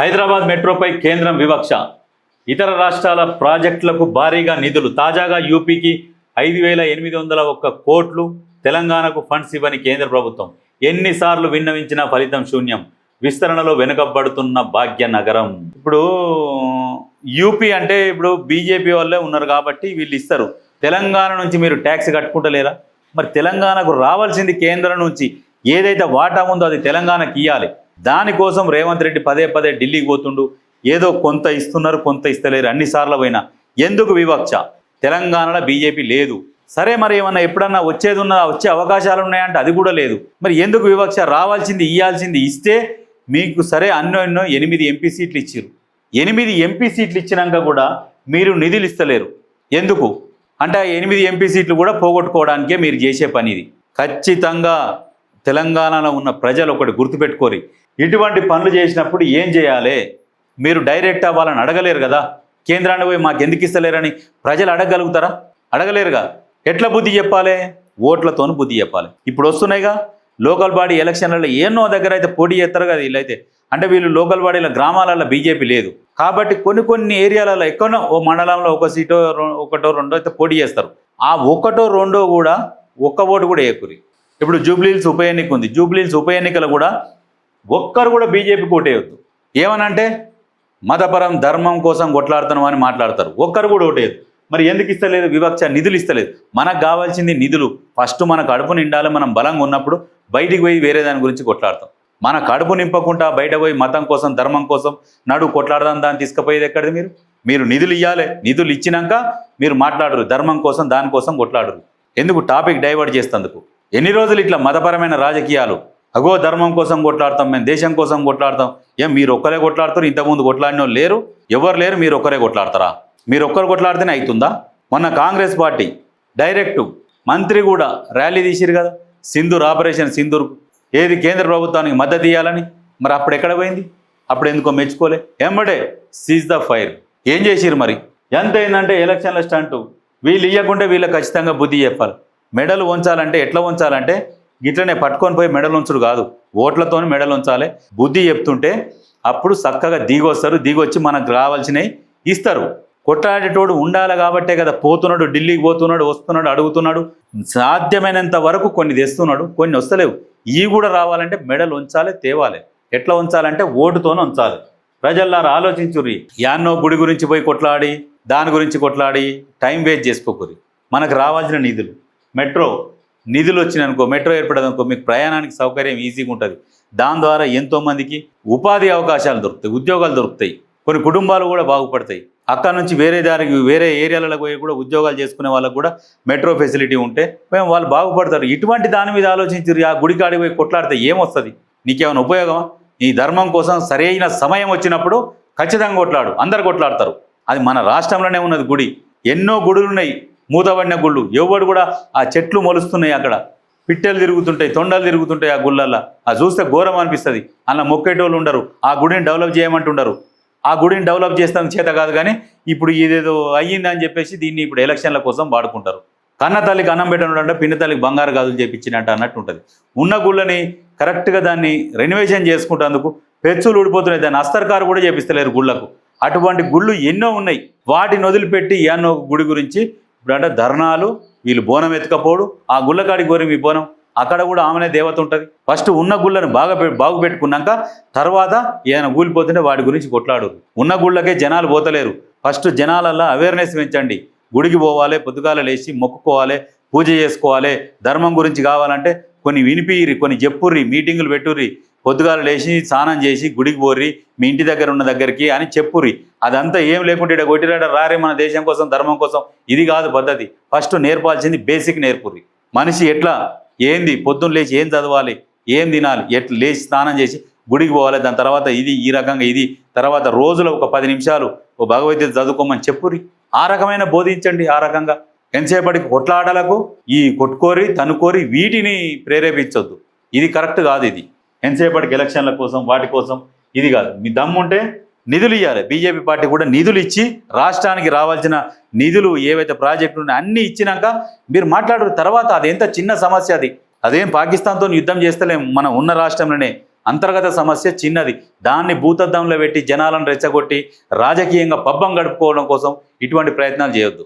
హైదరాబాద్ మెట్రోపై కేంద్రం వివక్ష. ఇతర రాష్ట్రాల ప్రాజెక్టులకు భారీగా నిధులు. తాజాగా యూపీకి ఐదు వేల ఎనిమిది వందల ఒక్క కోట్లు తెలంగాణకు ఫండ్స్ ఇవ్వని కేంద్ర ప్రభుత్వం. ఎన్నిసార్లు విన్నవించినా ఫలితం శూన్యం. విస్తరణలో వెనుకబడుతున్న భాగ్య నగరం ఇప్పుడు యూపీ అంటే ఇప్పుడు బీజేపీ వాళ్ళే ఉన్నారు కాబట్టి వీళ్ళు ఇస్తారు. తెలంగాణ నుంచి మీరు ట్యాక్స్ కట్టుకుంటలేరా? మరి తెలంగాణకు రావాల్సింది కేంద్రం నుంచి. ఏదైతే వాటా ఉందో అది తెలంగాణకి ఇవ్వాలి దానికోసం రేవంత్ రెడ్డి పదే పదే ఢిల్లీకి పోతుండు. ఏదో కొంత ఇస్తున్నారు కొంత ఇస్తలేరు. అన్నిసార్లు పోయినా. ఎందుకు వివక్ష? తెలంగాణలో బీజేపీ లేదు. సరే మరి ఏమన్నా ఎప్పుడన్నా వచ్చేది ఉన్నదా వచ్చే అవకాశాలు ఉన్నాయంటే అది కూడా లేదు. మరి ఎందుకు వివక్ష? రావాల్సింది ఇవ్వాల్సింది ఇస్తే మీకు సరే అన్నో ఎన్నో ఎనిమిది ఎంపీ సీట్లు ఇచ్చారు ఎనిమిది ఎంపీ సీట్లు ఇచ్చినాక కూడా మీరు నిధులు ఇస్తలేరు. ఎందుకు? అంటే ఆ ఎనిమిది ఎంపీ సీట్లు కూడా పోగొట్టుకోవడానికే మీరు చేసే పని ఇది ఖచ్చితంగా తెలంగాణలో ఉన్న ప్రజలు ఒకటి గుర్తుపెట్టుకోరి ఇటువంటి పనులు చేసినప్పుడు ఏం చేయాలి? మీరు డైరెక్ట్ వాళ్ళని అడగలేరు కదా? కేంద్రాన్ని పోయి మాకు ఎందుకు ఇస్తలేరని ప్రజలు అడగగలుగుతారా? అడగలేరుగా. ఎట్లా బుద్ధి చెప్పాలి? ఓట్లతోని బుద్ధి చెప్పాలి. ఇప్పుడు వస్తున్నాయిగా. లోకల్ బాడీ ఎలక్షన్లలో ఎన్నో దగ్గర అయితే పోటీ చేస్తారు కదా వీళ్ళైతే. అంటే వీళ్ళు లోకల్ బాడీల గ్రామాలలో బీజేపీ లేదు. కాబట్టి కొన్ని కొన్ని ఏరియాలలో ఎక్కడో ఓ మండలంలో ఒక సీటో ఒకటో రెండో అయితే పోటీ చేస్తారు. ఆ ఒకటో రెండో కూడా ఒక్క ఓటు కూడా ఏకురి ఇప్పుడు జూబ్లీహిల్స్ ఉప ఎన్నిక ఉంది. జూబ్లీహిల్స్ ఉప ఎన్నికలు కూడా ఒక్కరు కూడా బీజేపీకి ఓటేయొద్దు. ఏమనంటే మతపరం ధర్మం కోసం కొట్లాడుతున్నాం అని మాట్లాడతారు. ఒక్కరు కూడా ఓటేయద్దు. మరి ఎందుకు ఇస్తలేదు? వివక్ష నిధులు ఇస్తలేదు. మనకు కావాల్సింది నిధులు. ఫస్ట్ మన కడుపు నిండాలి మనం బలంగా ఉన్నప్పుడు బయటికి పోయి వేరే దాని గురించి కొట్లాడతాం. మన కడుపు నింపకుండా బయట పోయి మతం కోసం ధర్మం కోసం నడు కొట్లాడదాం దాన్ని తీసుకుపోయేది ఎక్కడిది మీరు? మీరు నిధులు ఇవ్వాలి నిధులు ఇచ్చినాక మీరు మాట్లాడరు. ధర్మం కోసం దానికోసం కొట్లాడరు. ఎందుకు? టాపిక్ డైవర్ట్ చేస్తందుకు. ఎన్ని రోజులు ఇట్లా మతపరమైన రాజకీయాలు? అగో ధర్మం కోసం కొట్లాడతాం మేము దేశం కోసం కొట్లాడతాం. ఏం మీరు ఒక్కరే కొట్లాడుతారు? ఇంతకుముందు కొట్లాడిన వాళ్ళు లేరు? ఎవరు లేరు? మీరు ఒక్కరే కొట్లాడతారా? మీరు ఒక్కరు కొట్లాడితేనే అవుతుందా? మొన్న కాంగ్రెస్ పార్టీ డైరెక్ట్ మంత్రి కూడా ర్యాలీ తీసిరు కదా? సింధూర్ ఆపరేషన్ సింధూర్ ఏది కేంద్ర ప్రభుత్వానికి మద్దతు ఇవ్వాలని మరి అప్పుడు ఎక్కడ పోయింది? అప్పుడు ఎందుకో మెచ్చుకోలే. ఎంబడే సీజ్ ద ఫైర్ ఏం చేసిరు మరి? ఎంత అయిందంటే ఎలక్షన్ల స్టంటు. వీళ్ళు ఇవ్వకుంటే వీళ్ళకి ఖచ్చితంగా బుద్ధి చెప్పాలి. మెడలు ఉంచాలంటే ఎట్లా ఉంచాలంటే ఇట్లనే పట్టుకొని పోయి మెడలు ఉంచుడు కాదు. ఓట్లతోనే మెడలు ఉంచాలి బుద్ధి చెప్తుంటే అప్పుడు చక్కగా దిగొస్తారు. దిగొచ్చి మనకు రావాల్సినవి ఇస్తారు. కొట్లాడేటోడు ఉండాలి కాబట్టే కదా. పోతున్నాడు ఢిల్లీకి పోతున్నాడు వస్తున్నాడు అడుగుతున్నాడు. సాధ్యమైనంత వరకు కొన్ని తెస్తున్నాడు కొన్ని వస్తలేవు. ఇవి కూడా రావాలంటే మెడలు ఉంచాలి తేవాలి. ఎట్లా ఉంచాలంటే ఓటుతోనే ఉంచాలి ప్రజల్లారా ఆలోచించుర్రి. యాన్నో గుడి గురించి పోయి కొట్లాడి దాని గురించి కొట్లాడి టైం వేస్ట్ చేసుకోకూరి మనకు రావాల్సిన నిధులు. మెట్రో నిధులు వచ్చినాయనుకో మెట్రో ఏర్పడదనుకో మీకు ప్రయాణానికి సౌకర్యం ఈజీగా ఉంటుంది. దాని ద్వారా ఎంతోమందికి ఉపాధి అవకాశాలు దొరుకుతాయి ఉద్యోగాలు దొరుకుతాయి. కొన్ని కుటుంబాలు కూడా బాగుపడతాయి. అక్కడ నుంచి వేరే దానికి వేరే ఏరియాలకు పోయి కూడా ఉద్యోగాలు చేసుకునే వాళ్ళకు కూడా మెట్రో ఫెసిలిటీ ఉంటే మేము వాళ్ళు బాగుపడతారు. ఇటువంటి దాని మీద ఆలోచించారు ఆ గుడి కాడికి పోయి కొట్లాడితే ఏమొస్తుంది? నీకేమైనా ఉపయోగమా? నీ ధర్మం కోసం సరైన సమయం వచ్చినప్పుడు ఖచ్చితంగా కొట్లాడు అందరు కొట్లాడతారు. అది మన రాష్ట్రంలోనే ఉన్నది గుడి. ఎన్నో గుడులు ఉన్నాయి మూతబడిన గుళ్ళు. ఎవడు కూడా ఆ చెట్లు మొలుస్తున్నాయి అక్కడ. పిట్టెలు తిరుగుతుంటాయి తొండలు తిరుగుతుంటాయి ఆ గుళ్ళల్లో. ఆ చూస్తే ఘోరం అనిపిస్తుంది. అలా మొక్కేటోళ్ళు ఉండరు. ఆ గుడిని డెవలప్ చేయమంటుండరు. ఆ గుడిని డెవలప్ చేస్తాం చేత కాదు కానీ ఇప్పుడు ఇదేదో అయ్యిందని చెప్పేసి దీన్ని ఇప్పుడు ఎలక్షన్ల కోసం వాడుకుంటారు. కన్న తల్లికి అన్నం పెట్టడం అంటే పిన్న తల్లికి బంగారు గాజులు చేపించినట్టు అన్నట్టు ఉంటుంది. ఉన్న గుళ్ళని కరెక్ట్గా దాన్ని రెనోవేషన్ చేసుకుంటేందుకు పెచ్చులు ఊడిపోతున్నాయి. దాన్ని అస్తర్కారు కూడా చేపిస్తలేరు గుళ్ళకు. అటువంటి గుళ్ళు ఎన్నో ఉన్నాయి. వాటిని వదిలిపెట్టి ఎన్నో గుడి గురించి ఇప్పుడు అంటే ధర్నాలు వీళ్ళు బోనం ఎత్తుకపోడు ఆ గుళ్ళకాడికి కోరి మీ బోనం. అక్కడ కూడా ఆమెనే దేవత ఉంటుంది. ఫస్ట్ ఉన్న గుళ్ళను బాగా పె- బాగు పెట్టుకున్నాక తర్వాత ఏదైనా కూలిపోతుంటే వాటి గురించి కొట్లాడు ఉన్న గుళ్ళకే జనాలు పోతలేరు. ఫస్ట్ జనాలల్లో అవేర్నెస్ పెంచండి. గుడికి పోవాలి పొద్దుగాల లేచి మొక్కుకోవాలి పూజ చేసుకోవాలి. ధర్మం గురించి కావాలంటే కొన్ని వినిపిరి కొన్ని చెప్పుర్రి మీటింగులు పెట్టుర్రి. పొద్దుగాల లేచి స్నానం చేసి గుడికి పోర్రి మీ ఇంటి దగ్గర ఉన్న దగ్గరికి అని చెప్పుర్రి. అదంతా ఏం లేకుండా ఇక్కడ కొట్టిరాడ రారే మన దేశం కోసం ధర్మం కోసం. ఇది కాదు పద్ధతి. ఫస్ట్ నేర్పాల్సింది బేసిక్ నేర్పుర్రి. మనిషి ఎట్లా? ఏంది? పొద్దున్న లేచి ఏం చదవాలి? ఏం తినాలి? ఎట్లా లేచి స్నానం చేసి గుడికి పోవాలి? దాని తర్వాత ఇది ఈ రకంగా ఇది. తర్వాత రోజులో ఒక పది నిమిషాలు ఓ భగవద్గీత చదువుకోమని చెప్పుర్రి. ఆ రకమైన బోధించండి ఆ రకంగా. ఎంతసేపటికి కొట్లాటలకు ఈ కొట్టుకోరి తనుకోరి వీటిని ప్రేరేపించొద్దు. ఇది కరెక్ట్ కాదు ఇది. ఎంతసేపటికి ఎలక్షన్ల కోసం వాటి కోసం? ఇది కాదు. మీ దమ్ముంటే నిధులు ఇవ్వాలి బీజేపీ పార్టీ కూడా నిధులు ఇచ్చి రాష్ట్రానికి రావాల్సిన నిధులు ఏవైతే ప్రాజెక్టులు ఉన్నాయో అన్నీ ఇచ్చినాక మీరు మాట్లాడిన తర్వాత అది ఎంత చిన్న సమస్య అది. అదేం పాకిస్తాన్తో యుద్ధం చేస్తలేం. మనం ఉన్న రాష్ట్రంలోనే అంతర్గత సమస్య చిన్నది. దాన్ని భూతద్దంలో పెట్టి జనాలను రెచ్చగొట్టి రాజకీయంగా పబ్బం గడుపుకోవడం కోసం ఇటువంటి ప్రయత్నాలు చేయొద్దు.